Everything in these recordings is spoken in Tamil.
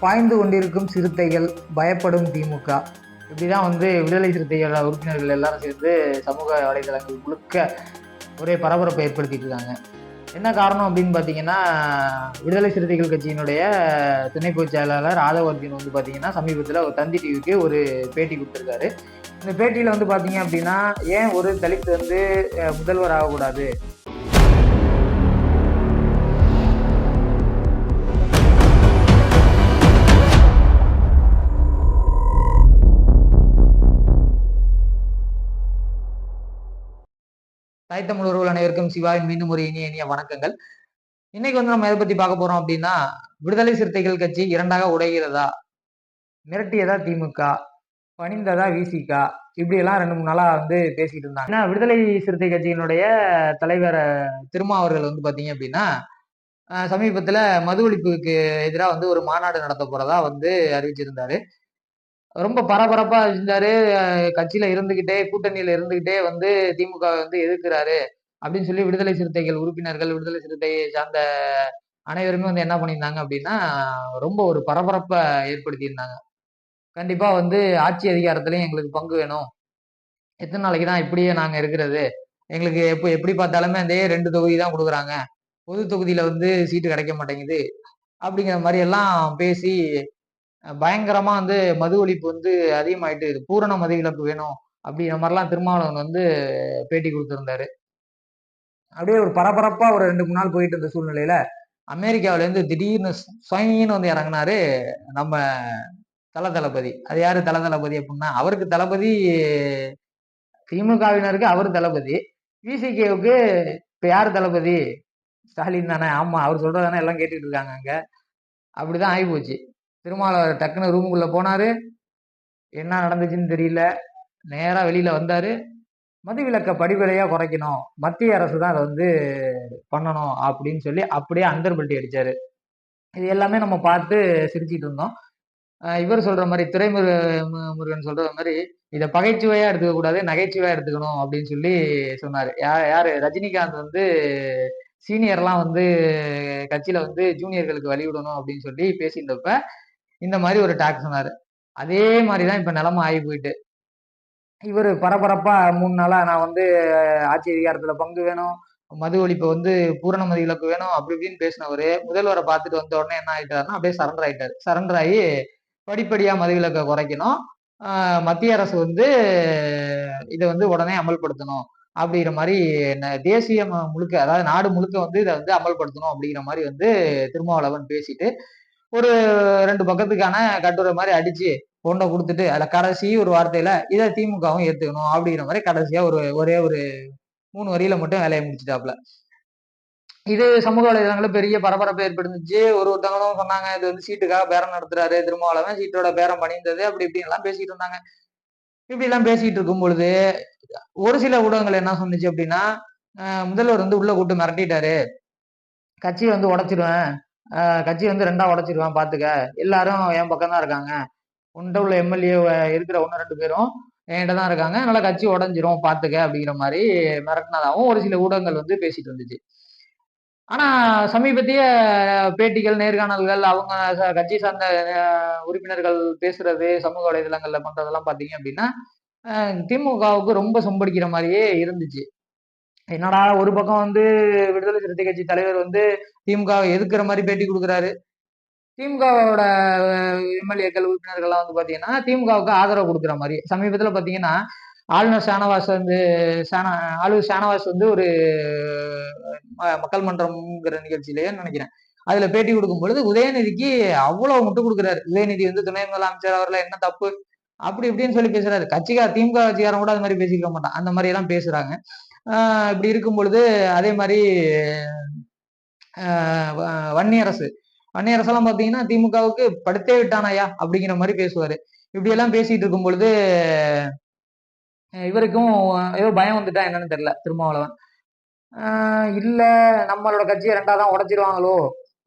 பாய்ந்து கொண்டிருக்கும் சிறுத்தைகள் பயப்படும் திமுக. இப்படிதான் வந்து விடுதலை சிறுத்தைகள் உறுப்பினர்கள் எல்லாரும் சேர்ந்து சமூக வலைதளங்கள் முழுக்க ஒரே பரபரப்பை ஏற்படுத்திட்டு இருக்காங்க. என்ன காரணம் அப்படின்னு பார்த்தீங்கன்னா விடுதலை சிறுத்தைகள் கட்சியினுடைய துணை பொதுச் செயலாளர் வந்து பார்த்தீங்கன்னா சமீபத்தில் ஒரு தந்தி டிவிக்கு ஒரு பேட்டி கொடுத்துருக்காரு. இந்த பேட்டியில் வந்து பார்த்தீங்க அப்படின்னா ஏன் ஒரு தலித் வந்து முதல்வர் ஆகக்கூடாது? தாய்த்தமிழ் உறவுகள் அனைவருக்கும் சிவாவின் மீண்டும் ஒரு இனிய இனிய வணக்கங்கள். இன்னைக்கு வந்து நம்ம எதை பத்தி பார்க்க போறோம் அப்படின்னா விடுதலை சிறுத்தைகள் கட்சி இரண்டாக உடைகிறதா? மிரட்டியதா திமுக? பணிந்ததா விசிகா இப்படி எல்லாம் ரெண்டு மூணு நாளா வந்து பேசிட்டு இருந்தாங்க. ஏன்னா விடுதலை சிறுத்தை கட்சியினுடைய தலைவர் திருமா அவர்கள் வந்து பாத்தீங்க அப்படின்னா சமீபத்துல மது ஒழிப்புக்கு எதிராக வந்து ஒரு மாநாடு நடத்த போறதா வந்து அறிவிச்சிருந்தாரு. ரொம்ப பரபரப்பா இருந்தாரு. கட்சியில இருந்துகிட்டே கூட்டணியில இருந்துகிட்டே வந்து திமுக வந்து எதிர்க்கிறாரு அப்படின்னு சொல்லி விடுதலை சிறுத்தைகள் உறுப்பினர்கள் விடுதலை சிறுத்தையை சார்ந்த அனைவருமே வந்து என்ன பண்ணியிருந்தாங்க அப்படின்னா ரொம்ப ஒரு பரபரப்பை ஏற்படுத்தியிருந்தாங்க. கண்டிப்பா வந்து ஆட்சி அதிகாரத்திலையும் எங்களுக்கு பங்கு வேணும். எத்தனை நாளைக்கு தான் இப்படியே நாங்க இருக்கிறது? எங்களுக்கு எப்போ எப்படி பார்த்தாலுமே அதே ரெண்டு தொகுதி தான் கொடுக்குறாங்க. பொது தொகுதியில வந்து சீட்டு கிடைக்க மாட்டேங்குது. அப்படிங்கிற மாதிரி எல்லாம் பேசி பயங்கரமா வந்து மது ஒழிப்பு வந்து அதிகமாயிட்டு இது பூரண மதுவிலக்கு வேணும் அப்படிங்கிற மாதிரிலாம் திருமாவளவன் வந்து பேட்டி கொடுத்துருந்தாரு. அப்படியே ஒரு பரபரப்பா ஒரு ரெண்டு மூணு நாள் போயிட்டு இருந்த சூழ்நிலையில அமெரிக்காவிலேருந்து திடீர்னு சுவயின்னு வந்து இறங்குனாரு நம்ம தல தளபதி அது யாரு தல தளபதி அப்படின்னா அவருக்கு தளபதி திமுகவினருக்கு அவர் தளபதி. விசிகேவுக்கு இப்ப யாரு தளபதி? ஸ்டாலின் தானே. ஆமா அவர் சொல்றதானே எல்லாம் கேட்டுட்டு இருக்காங்க அங்க. அப்படிதான் ஆகி போச்சு திருமாவளவர் டக்குன்னு ரூமுக்குள்ளே போனார். என்ன நடந்துச்சுன்னு தெரியல. நேராக வெளியில் வந்தார். மதுவிலக்க படிப்படியா குறைக்கணும். மத்திய அரசு தான் அதை வந்து பண்ணணும் அப்படின்னு சொல்லி அப்படியே அந்தர்பல்ட்டி அடித்தார் இது எல்லாமே நம்ம பார்த்து சிரிச்சிட்டு இருந்தோம். இவர் சொல்கிற மாதிரி துறைமுரு மு- முருகன் சொல்கிற மாதிரி இதை பகைச்சுவையாக எடுத்துக்கக்கூடாது நகைச்சுவையாக எடுத்துக்கணும் அப்படின்னு சொல்லி சொன்னார். யார் யார்? ரஜினிகாந்த் வந்து சீனியர்லாம் வந்து கட்சியில் வந்து ஜூனியர்களுக்கு வழி விடணும் அப்படின்னு சொல்லி பேசியிருந்தப்ப இந்த மாதிரி ஒரு டாக் சொன்னாரு. அதே மாதிரி தான் இப்போ நிலமை ஆகி போயிட்டு. இவர் பரபரப்பாக மூணு நாளாக நான் வந்து ஆட்சி அதிகாரத்தில் பங்கு வேணும் மது ஒழிப்பு வந்து பூரண மது இலக்கு வேணும் அப்படி இப்படின்னு பேசினவர் முதல்வரை பார்த்துட்டு வந்த உடனே என்ன ஆயிட்டாருன்னா அப்படியே சரண்டர் ஆயிட்டாரு. சரண்டர் ஆகி படிப்படியாக மது விலக்கை குறைக்கணும். மத்திய அரசு வந்து இதை வந்து உடனே அமல்படுத்தணும் அப்படிங்கிற மாதிரி ந- தேசிய ம- முழுக்க அதாவது நாடு முழுக்க வந்து இதை வந்து அமல்படுத்தணும் அப்படிங்கிற மாதிரி வந்து திருமாவளவன் பேசிட்டு ஒரு ரெண்டு பக்கத்துக்கான கட்டுரை மாதிரி அடிச்சு ஒன்றை கொடுத்துட்டு அதில் கடைசி ஒரு வார்த்தையில இதை திமுகவும் ஏற்றுக்கணும் அப்படிங்கிற மாதிரி கடைசியா ஒரு ஒரே ஒரு மூணு வரியில மட்டும் வேலையை முடிச்சுட்டாப்ல இது சமூக வலைதளங்கள்ல பெரிய பரபரப்பு ஏற்படுத்துச்சு. ஒரு ஒருத்தவங்களும் சொன்னாங்க இது வந்து சீட்டுக்காக பேரம் நடத்துறாரு திருமாவளவன் சீட்டோட பேரம் பணிந்தது அப்படி இப்படின்னு எல்லாம் பேசிட்டு இருந்தாங்க. இப்படி எல்லாம் பேசிட்டு இருக்கும் பொழுது ஒரு சில ஊடகங்கள் என்ன சொன்னுச்சு அப்படின்னா முதல்வர் வந்து உள்ள கூட்டு மிரட்டிட்டாரு. கட்சியை வந்து உடைச்சிருவேன். கட்சி வந்து ரெண்டா உடச்சிருவான் பாத்துக்க. எல்லாரும் என் பக்கம் தான் இருக்காங்க. உன்கிட்ட உள்ள எம்எல்ஏ இருக்கிற ஒன்று ரெண்டு பேரும் என்கிட்ட தான் இருக்காங்க. அதனால கட்சி உடஞ்சிரும் பாத்துக்க அப்படிங்கிற மாதிரி மிரட்டினதாகவும் ஒரு சில ஊடகங்கள் வந்து பேசிட்டு இருந்துச்சு. ஆனா சமீபத்திய பேட்டிகள் நேர்காணல்கள் அவங்க ச- கட்சி சார்ந்த உறுப்பினர்கள் பேசுறது சமூக வலைதளங்கள்ல பண்றதெல்லாம் பாத்தீங்க அப்படின்னா திமுகவுக்கு ரொம்ப சொம்படிக்கிற மாதிரியே இருந்துச்சு. என்னடா ஒரு பக்கம் வந்து விடுதலை சிறுத்தை கட்சி தலைவர் வந்து திமுக எதுக்குற மாதிரி பேட்டி கொடுக்குறாரு? திமுகவோட எம்எல்ஏக்கள் உறுப்பினர்கள்லாம் வந்து பார்த்தீங்கன்னா திமுகவுக்கு ஆதரவு கொடுக்குற மாதிரி. சமீபத்தில் பார்த்தீங்கன்னா ஆளுநர் ஷானவாஸ் வந்து ஷானா ஆளுநர் ஷானவாஸ் வந்து ஒரு ம- மக்கள் மன்றம்ங்கிற நிகழ்ச்சியிலேயே நினைக்கிறேன். அதுல பேட்டி கொடுக்கும் பொழுது உதயநிதிக்கு அவ்வளவு முட்டு கொடுக்குறாரு. உதயநிதி வந்து துணை முதலமைச்சர் அவர்ல என்ன தப்பு? அப்படி இப்படின்னு சொல்லி பேசுறாரு. கட்சிக்கார திமுக கட்சிக்காரன் கூட அது மாதிரி பேசிக்க மாட்டான். அந்த மாதிரி எல்லாம் பேசுறாங்க இப்படி இருக்கும் பொழுது அதே மாதிரி வன்னியரசு. வன்னியரசெல்லாம் பார்த்தீங்கன்னா திமுகவுக்கு படுத்தே விட்டானாயா அப்படிங்கிற மாதிரி பேசுவாரு. இப்படியெல்லாம் பேசிட்டு இருக்கும் பொழுது இவருக்கும் ஏதோ பயம் வந்துட்டா என்னன்னு தெரியல திருமாவளவன். ஆஹ் நம்மளோட கட்சியை ரெண்டா தான் உடைச்சிருவாங்களோ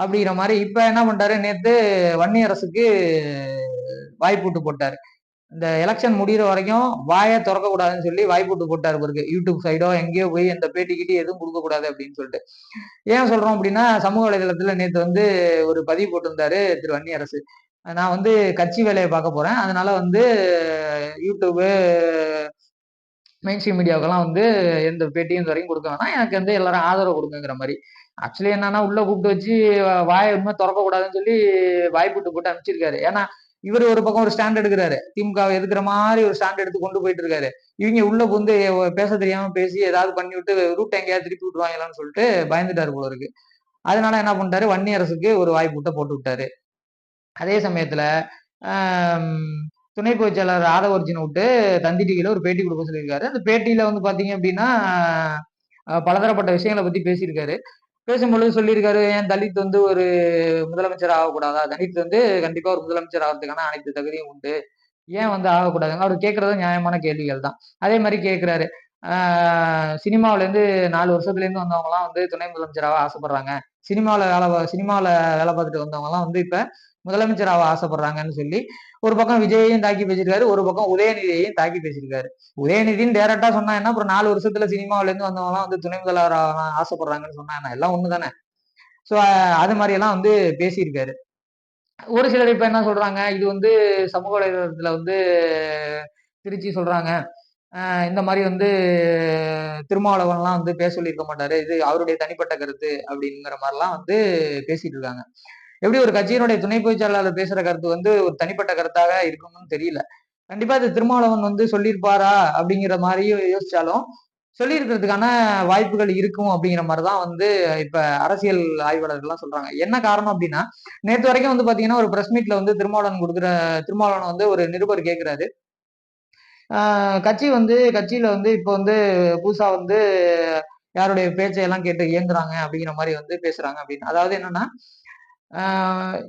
அப்படிங்கிற மாதிரி இப்போ என்ன பண்ணிட்டாரு? நேற்று வன்னியரசுக்கு வாய்ப்பூட்டு போட்டாரு. இந்த எலெக்ஷன் முடியிற வரைக்கும் வாயை திறக்கக்கூடாதுன்னு சொல்லி வாய்ப்பூட்டு போட்டார் பிறகு யூடியூப் சைடோ எங்கேயோ போய் இந்த பேட்டி எதுவும் கொடுக்கக்கூடாது அப்படின்னு சொல்லிட்டு. ஏன் சொல்கிறோம் அப்படின்னா சமூக வலைதளத்தில் நேற்று வந்து ஒரு பதிவு போட்டிருந்தாரு திரு வன்னியரசு நான் வந்து கட்சி வேலையை பார்க்க போகிறேன் அதனால வந்து யூடியூபு மெயின் ஸ்ட்ரீம் மீடியாவுக்கெல்லாம் வந்து எந்த பேட்டியும் இந்த வரைக்கும் கொடுக்க வேணாம். எனக்கு வந்து எல்லாரும் ஆதரவு கொடுங்கிற மாதிரி. ஆக்சுவலி என்னன்னா உள்ள கூப்பிட்டு வச்சு வாயை உண்மை திறக்கக்கூடாதுன்னு சொல்லி வாய்ப்புட்டு போட்டு அனுப்பிச்சிருக்காரு. ஏன்னா இவர் ஒரு பக்கம் ஒரு ஸ்டாண்ட் எடுக்கிறாரு. திமுகவை எதுக்குற மாதிரி ஒரு ஸ்டாண்ட் எடுத்து கொண்டு போயிட்டு இருக்காரு. இவங்க உள்ள வந்து பேச தெரியாம பேசி ஏதாவது பண்ணி விட்டு ரூட் எங்கேயாவது திருப்பி விட்டுருவாங்களான்னு சொல்லிட்டு பயந்துட்டாரு போல இருக்கு. அதனால என்ன பண்ணிட்டாரு? வன்னி அரசுக்கு ஒரு வாய்ப்பு போட்டு விட்டாரு. அதே சமயத்துல துணை பொதுச்செயலாளர் ஆதவர்ஜினை விட்டு தந்தி டிவியில ஒரு பேட்டி கொடுக்க சொல்லியிருக்காரு. அந்த பேட்டியில வந்து பாத்தீங்க அப்படின்னா பலதரப்பட்ட விஷயங்களை பத்தி பேசியிருக்காரு. பேசும்பொழுது சொல்லியிருக்காரு ஏன் தலித் வந்து ஒரு முதலமைச்சர் ஆகக்கூடாதா? தலித் வந்து கண்டிப்பா ஒரு முதலமைச்சர் ஆகிறதுக்கான அனைத்து தகுதியும் உண்டு. ஏன் வந்து ஆகக்கூடாதுங்க? அவர் கேட்கறது நியாயமான கேள்விகள் தான். அதே மாதிரி கேட்கிறாரு சினிமாவிலேருந்து நாலு வருஷத்துலேருந்து வந்தவங்கலாம் வந்து துணை முதலமைச்சராக ஆசைப்படுறாங்க. சினிமாவில் வேலை சினிமாவில் வேலை பார்த்துட்டு வந்தவங்கலாம் வந்து இப்போ முதலமைச்சராக ஆசைப்படுறாங்கன்னு சொல்லி ஒரு பக்கம் விஜயையும் தாக்கி பேசியிருக்காரு ஒரு பக்கம் உதயநிதியையும் தாக்கி பேசியிருக்காரு. உதயநிதினு டேரக்டா சொன்னா என்ன? அப்புறம் நாலு வருஷத்துல சினிமாவில இருந்து வந்தவங்களாம் வந்து துணை முதல்வர் ஆசைப்படுறாங்கன்னு சொன்னா என்ன? எல்லாம் ஒண்ணு தானே ஸோ அது மாதிரி எல்லாம் வந்து பேசியிருக்காரு. ஒரு சிலர் இப்ப என்ன சொல்றாங்க? இது வந்து சமூக வலைதளத்துல வந்து திருச்சி சொல்றாங்க. இந்த மாதிரி வந்து திருமாவளவன்லாம் வந்து பேச சொல்லியிருக்க மாட்டாரு. இது அவருடைய தனிப்பட்ட கருத்து அப்படிங்கிற மாதிரிலாம் வந்து பேசிட்டு இருக்காங்க. எப்படி ஒரு கட்சியினுடைய துணை பொதுச்செயலாளர் பேசுற கருத்து வந்து ஒரு தனிப்பட்ட கருத்தாக இருக்கும்னு தெரியல. கண்டிப்பா அது திருமாவளவன் வந்து சொல்லியிருப்பாரா அப்படிங்கிற மாதிரியும் யோசிச்சாலும் சொல்லியிருக்கிறதுக்கான வாய்ப்புகள் இருக்கும் அப்படிங்கிற மாதிரிதான் வந்து இப்ப அரசியல் ஆய்வாளர்கள்லாம் சொல்றாங்க. என்ன காரணம் அப்படின்னா நேற்று வரைக்கும் வந்து பாத்தீங்கன்னா ஒரு பிரஸ் மீட்ல வந்து திருமாவளவன் கொடுக்குற திருமாவளவன் வந்து ஒரு நிருபர் கேட்கிறாரு கட்சி வந்து கட்சியில வந்து இப்போ வந்து புதுசா வந்து யாருடைய பேச்சையெல்லாம் கேட்டு இயங்குறாங்க அப்படிங்கிற மாதிரி வந்து பேசுறாங்க அப்படின்னு. அதாவது என்னன்னா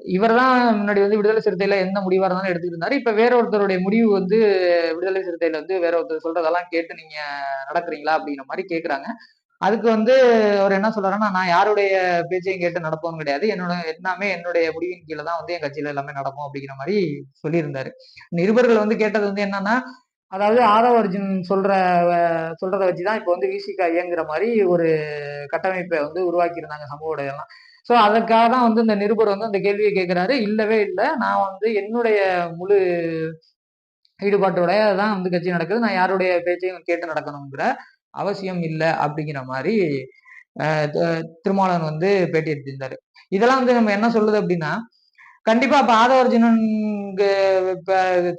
இவர் தான் முன்னாடி வந்து விடுதலை சிறுத்தையில எந்த முடிவா இருந்தாலும் எடுத்துட்டு இருந்தாரு. இப்ப வேற ஒருத்தருடைய முடிவு வந்து விடுதலை சிறுத்தையில வந்து வேற ஒருத்தர் சொல்றதெல்லாம் கேட்டு நீங்க நடக்கிறீங்களா அப்படிங்கிற மாதிரி கேக்குறாங்க. அதுக்கு வந்து அவர் என்ன சொல்றாருன்னா நான் யாருடைய பேச்சையும் கேட்டு நடப்போம் கிடையாது. என்னோட எல்லாமே என்னுடைய முடிவின் கீழே தான் வந்து என் கட்சியில எல்லாமே நடக்கும் அப்படிங்கிற மாதிரி சொல்லியிருந்தாரு. நிருபர்கள் வந்து கேட்டது வந்து என்னன்னா அதாவது ஆதவ அர்ஜுன் சொல்ற சொல்றதை வச்சுதான் இப்போ வந்து விசிகா இயங்குற மாதிரி ஒரு கட்டமைப்பை வந்து உருவாக்கி இருந்தாங்க சமூக எல்லாம் ஸோ அதற்காக தான் வந்து இந்த நிருபர் வந்து அந்த கேள்வியை கேட்குறாரு. இல்லவே இல்லை. நான் வந்து என்னுடைய முழு ஈடுபாட்டோட தான் வந்து கட்சி நடக்குது. நான் யாருடைய பேச்சையும் கேட்டு நடக்கணுங்கிற அவசியம் இல்லை அப்படிங்கிற மாதிரி திருமாவளவன் வந்து பேட்டி எடுத்திருந்தாரு. இதெல்லாம் வந்து நம்ம என்ன சொல்லுது அப்படின்னா கண்டிப்பா இப்ப ஆதவர்ஜுனனுக்கு இப்ப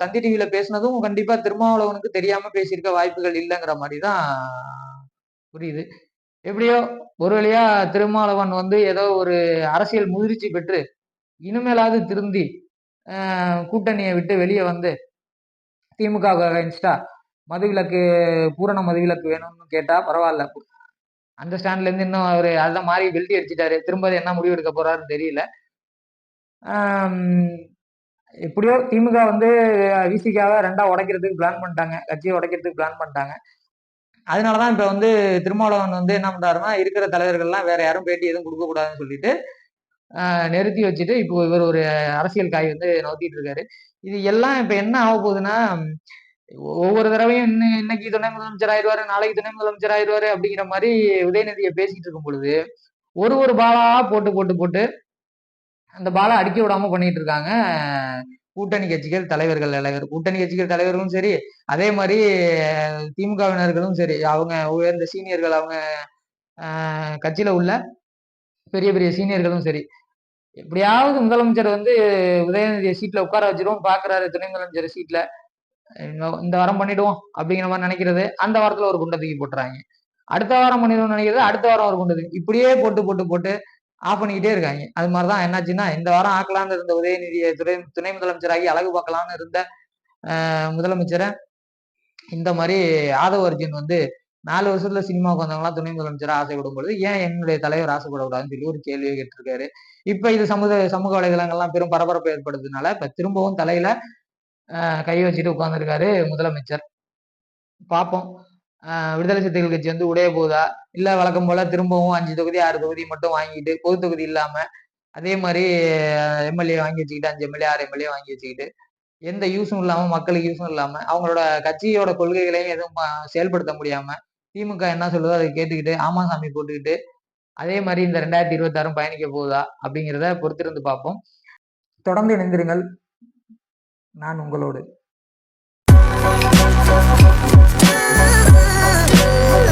தந்தி டிவியில பேசினதும் கண்டிப்பா திருமாவளவனுக்கு தெரியாம பேசியிருக்க வாய்ப்புகள் இல்லைங்கிற மாதிரி தான் புரியுது. எப்படியோ ஒரு வழியா திருமாவளவன் வந்து ஏதோ ஒரு அரசியல் முதிர்ச்சி பெற்று இனிமேலாவது திருந்தி கூட்டணியை விட்டு வெளியே வந்து திமுக அகைன்ஸ்டா மதுவிலக்கு பூரண மதுவிலக்கு வேணும்னு கேட்டா பரவாயில்ல. அந்த ஸ்டாண்ட்ல இருந்து இன்னும் அவர் அதெல்லாம் மாறி பெல்ட்டி அடிச்சிட்டாரு. திரும்ப என்ன முடிவு எடுக்க போறாருன்னு தெரியல. எப்படியோ திமுக வந்து விசிக்காவை ரெண்டா உடைக்கிறதுக்கு பிளான் பண்ணிட்டாங்க. கட்சியை உடைக்கிறதுக்கு பிளான் பண்ணிட்டாங்க. அதனால தான் இப்போ வந்து திருமாவளவன் வந்து என்ன பண்ணுறாருன்னா இருக்கிற தலைவர்கள்லாம் வேற யாரும் பேட்டி எதுவும் கொடுக்கக்கூடாதுன்னு சொல்லிட்டு நிறுத்தி வச்சுட்டு இப்போ இவர் ஒரு அரசியல் காய் வந்து நோத்திட்டு இருக்காரு. இது எல்லாம் இப்போ என்ன ஆக போகுதுன்னா ஒவ்வொரு தடவையும் இன்னும் இன்னைக்கு துணை முதலமைச்சர் ஆயிடுவாரு நாளைக்கு துணை முதலமைச்சர் ஆயிடுவாரு அப்படிங்கிற மாதிரி உதயநிதியை பேசிட்டு இருக்கும் பொழுது ஒரு ஒரு பாலா போட்டு போட்டு போட்டு அந்த பாலா அடிக்க விடாம பண்ணிட்டு இருக்காங்க கூட்டணி கட்சிகள் தலைவர்கள் தலைவர் கூட்டணி கட்சிகள் தலைவர்களும் சரி அதே மாதிரி திமுகவினர்களும் சரி அவங்க உயர்ந்த சீனியர்கள் அவங்க கட்சியில உள்ள பெரிய பெரிய சீனியர்களும் சரி எப்படியாவது முதலமைச்சர் வந்து உதயநிதியை சீட்ல உட்கார வச்சிருவோம் பாக்குறாரு துணை முதலமைச்சர் சீட்ல இந்த வாரம் பண்ணிடுவோம் அப்படிங்கிற மாதிரி நினைக்கிறது அந்த வாரத்துல ஒரு குண்டை தூக்கி போட்டுறாங்க. அடுத்த வாரம் பண்ணிடுவோம் நினைக்கிறது அடுத்த வாரம் ஒரு குண்டை இப்படியே போட்டு போட்டு போட்டு ஆஃப் பண்ணிக்கிட்டே இருக்காங்க. அது மாதிரிதான் என்னாச்சுன்னா இந்த வாரம் ஆக்கலான்னு இருந்த உதயநிதியை துணை துணை முதலமைச்சராகி அழகு பார்க்கலான்னு இருந்த முதலமைச்சரை இந்த மாதிரி ஆதவ அர்ஜுன் வந்து நாலு வருஷத்துல சினிமாவுக்கு வந்தவங்களாம் துணை முதலமைச்சராக ஆசைப்படும் பொழுது ஏன் என்னுடைய தலைவர் ஆசைப்படக்கூடாதுன்னு சொல்லி ஒரு கேள்வியை கேட்டிருக்காரு. இப்ப இது சமூக சமூக வலைதளங்கள்லாம் பெரும் பரபரப்பு ஏற்படுறதுனால இப்ப திரும்பவும் தலையில கை வச்சுட்டு உட்காந்துருக்காரு முதலமைச்சர். பார்ப்போம். விடுதலை சிறுத்தைகள் கட்சி வந்து உடைய போதா? இல்ல வழக்கம் போல திரும்பவும் அஞ்சு தொகுதி ஆறு தொகுதி மட்டும் வாங்கிட்டு பொது தொகுதி இல்லாம அதே மாதிரி எம்எல்ஏ வாங்கி வச்சுக்கிட்டு அஞ்சு எம்எல்ஏ ஆறு எம்எல்ஏ வாங்கி வச்சுக்கிட்டு எந்த யூஸும் இல்லாம மக்களுக்கு யூஸும் இல்லாம அவங்களோட கட்சியோட கொள்கைகளையும் எதுவும் செயல்படுத்த முடியாம திமுக என்ன சொல்லுதோ அதை கேட்டுக்கிட்டு ஆமா சாமி போட்டுக்கிட்டு அதே மாதிரி இந்த ரெண்டாயிரத்தி இருபத்தாறும் பயணிக்க போகுதா? அப்படிங்கிறத பொறுத்திருந்து பார்ப்போம். தொடர்ந்து இணைந்திருங்கள். நான் உங்களோடு. Oh.